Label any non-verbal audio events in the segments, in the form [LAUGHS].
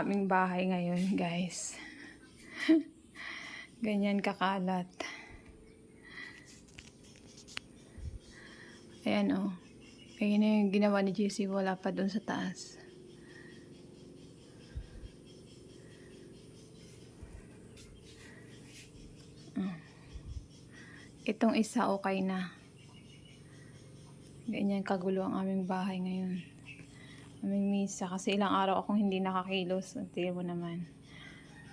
aming bahay ngayon, guys. [LAUGHS] Ganyan kakalat. Ayan. Oh. Ayan yung ginawa ni JC. Wala pa doon sa taas. Ah. Itong isa okay na. Ganyan kagulo ang aming bahay ngayon. Aming misa. Kasi ilang araw akong hindi nakakilos. Tingnan mo naman.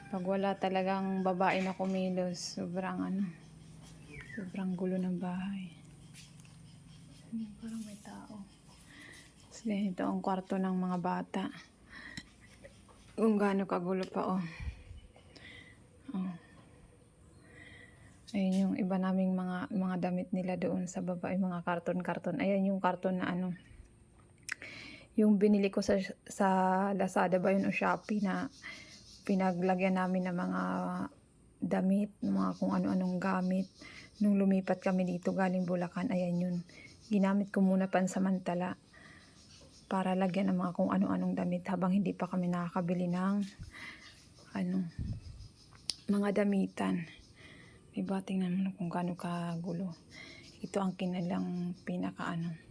Pag wala talagang babae na kumilos, sobrang ano, sobrang gulo ng bahay. Parang may tao. Tapos ganito ang kwarto ng mga bata. Kung gaano kagulo pa, oh. Oh. Ayun yung iba naming mga mga damit nila doon sa baba, yung mga karton-karton. Ayan yung karton na ano, yung binili ko sa sa Lazada ba yun o Shopee na pinaglagyan namin ng mga damit, mga kung ano-anong gamit. Nung lumipat kami dito galing Bulacan, ayan yun. Ginamit ko muna pansamantala para lagyan ng mga kung ano-anong damit habang hindi pa kami nakakabili ng ano, mga damitan. Diba, tingnan mo kung gaano kagulo. Ito ang kinalang pinaka ano,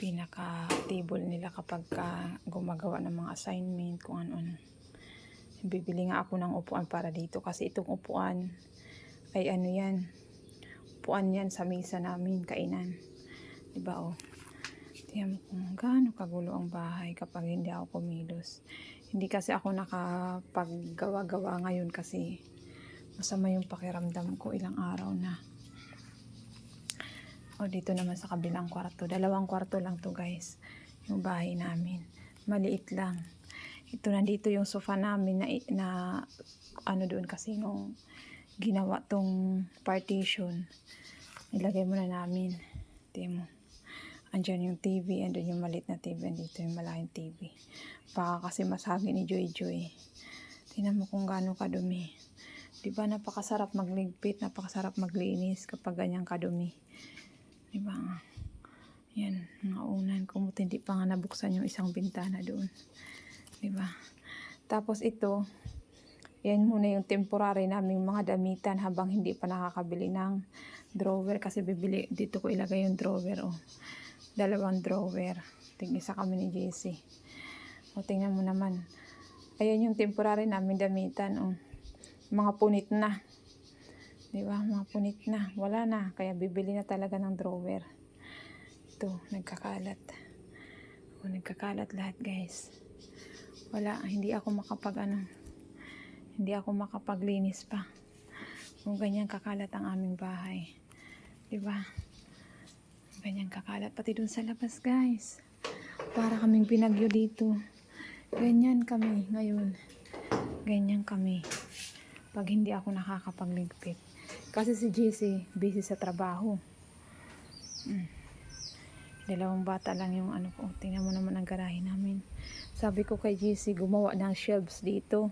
pinaka table nila kapag ka gumagawa ng mga assignment, kung ano-ano. Bibili nga ako ng upuan para dito kasi itong upuan ay ano yan. Upuan yan sa misa namin, kainan. Diba oh. Tingnan mo kung gaano kagulo ang bahay kapag hindi ako kumilos. Hindi kasi ako nakapaggawa-gawa ngayon kasi masama yung pakiramdam ko ilang araw na. O dito naman sa kabilang kwarto. Dalawang kwarto lang to guys. Yung bahay namin. Maliit lang. Ito nandito yung sofa namin na, na ano doon kasi nung ginawa tong partition. Ilagay muna namin. Tingnan mo. Andyan yung TV, andyan yung maliit na TV, andito yung malaking TV. Baka kasi masagi ni Joy Joy. Tingnan mo kung gaano kadumi. Di ba napakasarap magligpit, napakasarap maglinis kapag ganyan kadumi. Di ba? Yan, mga unan. Kung hindi pa nga nabuksan yung isang bintana doon. Di ba? Tapos ito, yan muna yung temporary naming mga damitan habang hindi pa nakakabili ng drawer kasi bibili dito ko ilagay yung drawer oh. Dalawang drawer. Ting isa kami ni JC. O tingnan mo naman. Ayan yung temporary namin damitan oh. Mga punit na. Di ba? Mga punit na. Wala na. Kaya bibili na talaga ng drawer. Ito, nagkakalat. O, nagkakalat lahat guys wala, hindi ako makapag ano, hindi ako makapaglinis pa. Kung ganyan kakalat ang aming bahay. 'Di ba? Ganyan kakalat pati dun sa labas, guys. Para kaming pinagyo dito. Ganyan kami ngayon. Ganyan kami. Pag hindi ako nakakapagligpit. Kasi si JC busy sa trabaho. Mm. Dalawang bata lang yung ano ko. Tingnan mo naman ang garahe namin. Sabi ko kay JC, gumawa ng shelves dito.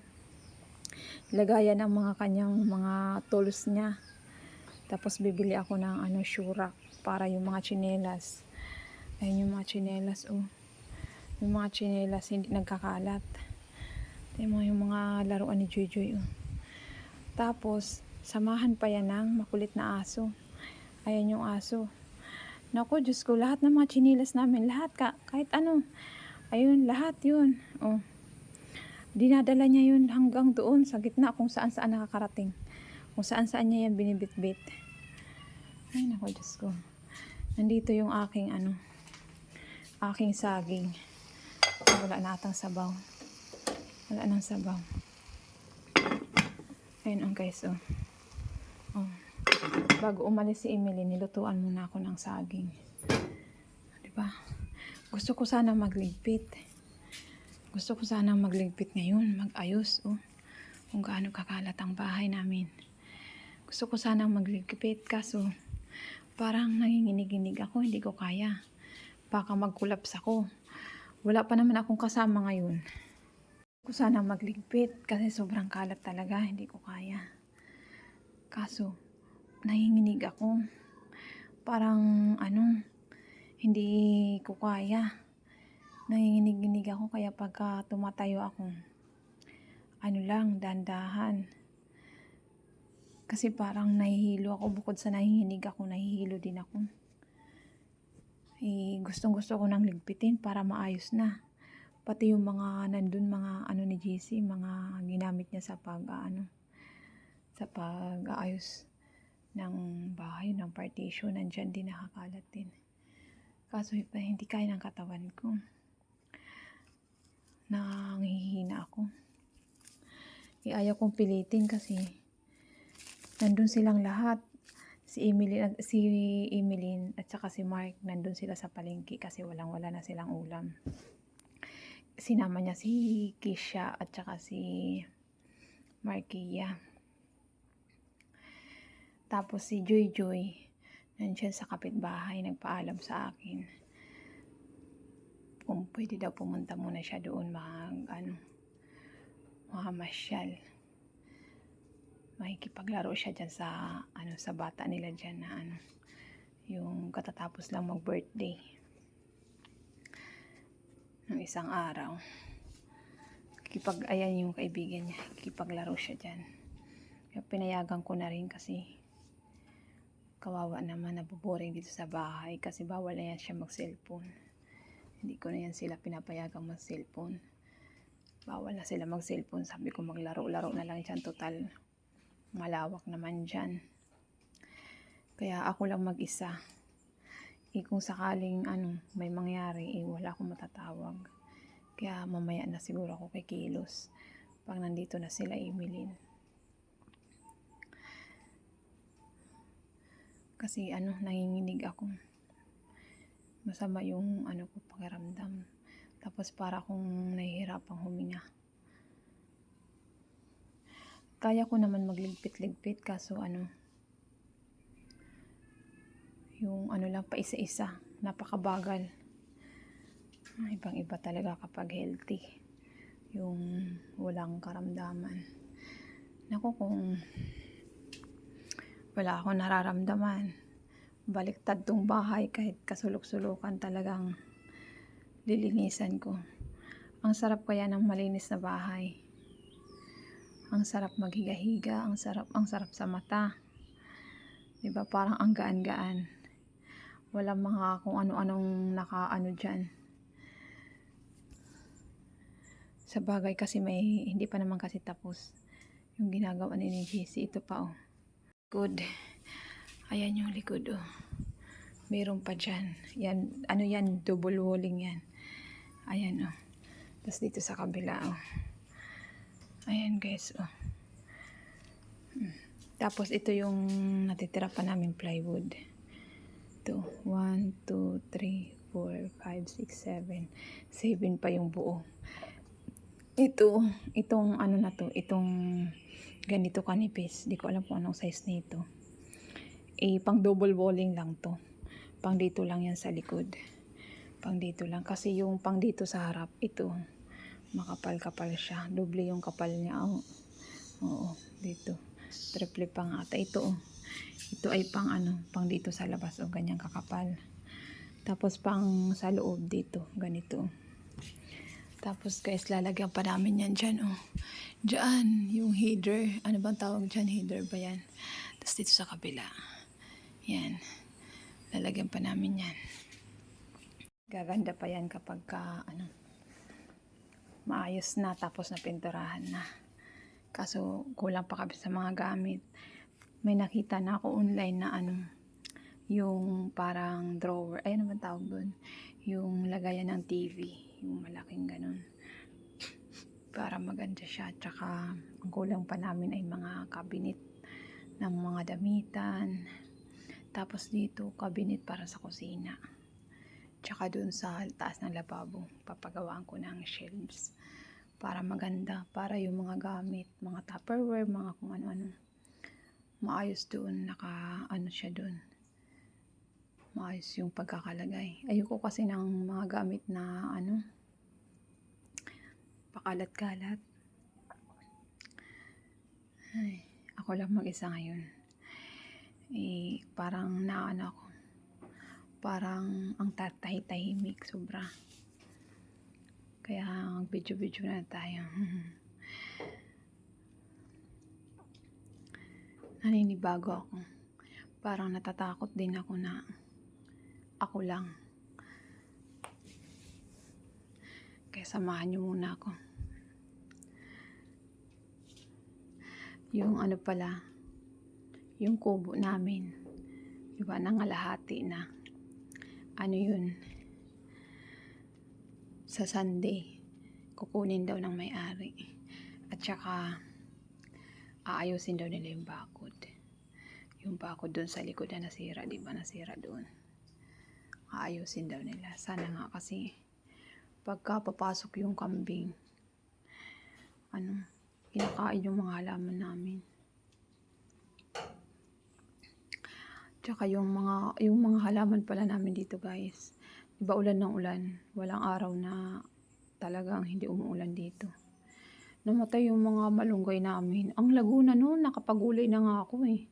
Lagayan ng mga kanyang mga tools niya. Tapos bibili ako ng ano, shurak para yung mga chinelas. Ayun yung mga chinelas, oh. Yung mga chinelas hindi nagkakalat. Tingnan mo yung mga laruan ni Joy Joy, oh. Tapos, samahan pa yan ng makulit na aso. Ayan yung aso. Naku, Diyos ko, lahat ng mga chinilas namin, lahat ka, kahit ano. Ayun, lahat yun. Oh. Dinadala niya yun hanggang doon sa gitna kung saan saan nakakarating. Kung saan saan niya yan binibit-bit. Ay, naku, Diyos ko. Nandito yung aking ano, aking saging. Wala na atang sabaw. Wala nang sabaw. Ayun ang guys, oh. Oh bago umalis si Emily, nilutuan muna ako ng saging. Diba? Gusto ko sana magligpit. Gusto ko sana magligpit ngayon, magayos, oh. Kung gaano kakalat ang bahay namin. Gusto ko sana magligpit, kaso parang nanginginig-inig ako, hindi ko kaya. Baka magkulaps ako. Wala pa naman akong kasama ngayon. Gusto ko sana magligpit kasi sobrang kalat talaga, hindi ko kaya. Kaso, nanginginig ako. Parang ano, hindi ko kaya. nanginginig ako kaya pagka tumatayo ako, ano lang, dandahan. Kasi parang nahihilo ako bukod sa nahihinig ako, nahihilo din ako. Eh, gustong gusto ko nang ligpitin para maayos na. Pati yung mga nandun, mga ano ni JC, mga ginamit niya sa pag, ano, sa pag-aayos ng bahay, ng partition, nandyan din nakakalat din. Kaso hindi kaya ng katawan ko. Nangihina ako. Eh, ayaw kong pilitin kasi nandun silang lahat. Si Emily, si Emeline at saka si Mark nandun sila sa palengke kasi walang wala na silang ulam. Sinama niya si Kisha at saka si Markia. Tapos si Joy Joy nandiyan sa kapitbahay nagpaalam sa akin. Kung pwede daw pumunta muna siya doon mag ano mamasyal makikipaglaro siya dyan sa ano sa bata nila dyan na ano yung katatapos lang mag birthday ng isang araw. Kipag ayan yung kaibigan niya kipaglaro siya dyan. Pinayagan ko na rin kasi kawawa naman nabuboring dito sa bahay kasi bawal na yan siya mag cellphone hindi ko na yan sila pinapayagang mag cellphone bawal na sila mag cellphone sabi ko maglaro-laro na lang dyan. Total malawak naman dyan. Kaya ako lang mag isa eh kung sakaling ano may mangyari eh wala akong matatawag. Kaya mamaya na siguro ako kay Kilos. Pag nandito na sila Emilyn kasi ano nanginginig ako. Masama yung ano ko pakiramdam. Tapos para akong nahihirapang huminga. Kaya ko naman magligpit-ligpit kaso ano yung ano lang pa isa-isa napakabagal. Ibang iba talaga kapag healthy yung walang karamdaman. Naku kung wala akong nararamdaman. Baliktad tong bahay kahit kasulok-sulukan talagang lilinisan ko. Ang sarap kaya ng malinis na bahay. Ang sarap maghiga-higa ang sarap ang sarap sa mata. 'di ba? Parang ang gaan-gaan. Walang mga kung ano-anong nakaano diyan sa bagay kasi may hindi pa naman kasi tapos yung ginagawa ni JC ito pa oh likod. Ayan yung likod, oh. Meron pa dyan. Yan, ano yan, double walling yan. Ayan, oh. Tapos dito sa kabila, oh. Ayan, guys, oh. Hmm. Tapos ito yung natitira pa namin plywood. Ito, 1, 2, 3, 4, 5, 6, 7. 7 pa yung buo. Ito, itong ano na to, itong ganito kanipis. Di ko alam kung anong size nito. Eh, pang double walling lang to. Pang dito lang yan sa likod. Pang dito lang. Kasi yung pang dito sa harap, ito, makapal-kapal siya. Doble yung kapal niya. Oh. Oo, dito. Triple pang ata. Ito, oh. Ito ay pang ano, pang dito sa labas. O, oh, ganyang kakapal. Tapos pang sa loob dito. Ganito. Tapos guys, lalagyan pa namin yan dyan, oh. Diyan, yung header. Ano bang tawag dyan? Header ba yan? Tapos dito sa kabila. Yan. Lalagyan pa namin yan. Gaganda pa yan kapag ka, ano, maayos na tapos na pinturahan na. Kaso, kulang pa kami sa mga gamit. May nakita na ako online na ano, yung parang drawer. Ay, ano bang tawag doon? Yung lagayan ng TV. Yung malaking ganun para maganda siya. Tsaka, ang kulang pa namin ay mga cabinet ng mga damitan. Tapos dito, cabinet para sa kusina. Tsaka dun sa taas ng lababo, papagawaan ko ng shelves. Para maganda, para yung mga gamit, mga tupperware, mga kung ano-ano. Maayos doon, naka ano siya doon. Maayos yung pagkakalagay. Ayoko kasi ng mga gamit na ano, pakalat-kalat. Ay, ako lang mag-isa ngayon. Eh, parang naano ako. Parang ang tatahit-tahimik sobra. Kaya video-video na tayo. [LAUGHS] Naninibago ako. Parang natatakot din ako na ako lang. Kaya samahan niyo muna ako. Yung ano pala, yung kubo namin. Diba, nangalahati na. Ano yun? Sa Sunday, kukunin daw ng may-ari. At saka, aayusin daw nila yung bakod. Yung bakod doon sa likod na nasira, di ba nasira doon. Aayusin daw nila. Sana nga kasi, pagka papasok yung kambing, ano, kinakain yung mga halaman namin. Tsaka yung mga, yung mga halaman pala namin dito guys. Iba ulan ng ulan. Walang araw na talagang hindi umuulan dito. Namatay yung mga malunggay namin. Ang laguna noon, nakapagulay na nga ako eh.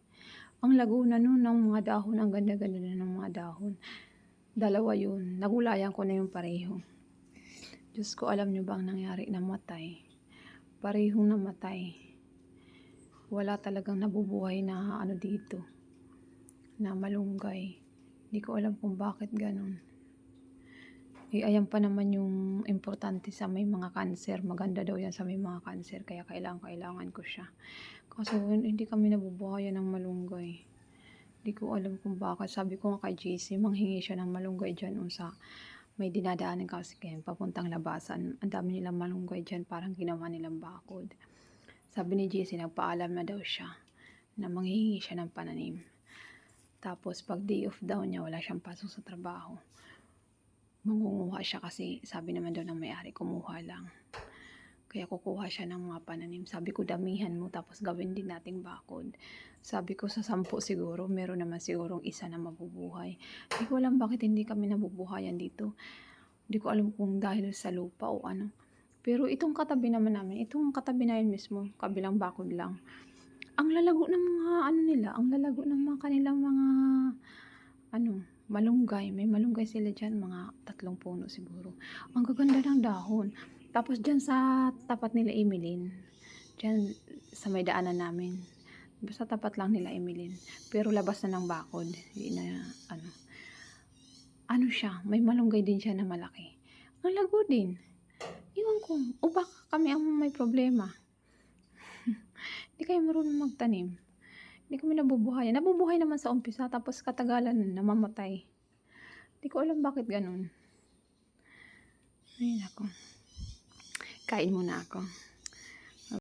Ang laguna noon ng mga dahon, ang ganda-ganda na ng mga dahon. Dalawa yun. Nagulayan ko na yung pareho. Diyos ko, alam nyo ba ang nangyari? Namatay. Parehong namatay. Wala talagang nabubuhay na ano dito. Na malunggay. Hindi ko alam kung bakit ganun. Eh, ayan pa naman yung importante sa may mga cancer. Maganda daw yan sa may mga cancer. Kaya kailangan, kailangan ko siya. Kaso hindi kami nabubuhayan ng malunggay. Hindi ko alam kung bakit. Sabi ko nga kay JC, manghingi siya ng malunggay dyan o sa may dinadaanan kasi kayo papuntang labasan. Ang dami nilang malunggay dyan. Parang ginawa nilang bakod. Sabi ni JC, nagpaalam na daw siya na manghihingi siya ng pananim. Tapos pag day off daw niya, wala siyang pasok sa trabaho mangunguha siya kasi sabi naman daw ng may-ari kumuha lang. Kaya kukuha siya ng mga pananim. Sabi ko damihan mo tapos gawin din nating bakod. Sabi ko sa sampu siguro, meron naman sigurong isa na mabubuhay. Hindi ko alam bakit hindi kami nabubuhayan dito. Hindi ko alam kung dahil sa lupa o ano. Pero itong katabi naman namin, itong katabi na yun mismo, kabilang bakod lang. Ang lalago ng mga ano nila, ang lalago ng mga kanilang mga ano, malunggay. May malunggay sila dyan, mga tatlong puno siguro. Ang gaganda ng dahon. Tapos dyan sa tapat nila Emilin, dyan sa may daanan namin, basta tapat lang nila Emilin. Pero labas na ng bakod. Hindi na, ano. Ano siya, may malunggay din siya na malaki. Ang lago din. Iwan ko, o baka kami ang may problema. [LAUGHS] Hindi kayo marunong magtanim. Hindi kami nabubuhay. Nabubuhay naman sa umpisa, tapos katagalan namamatay. Hindi ko alam bakit ganun. Ayun ako. Kain muna ako.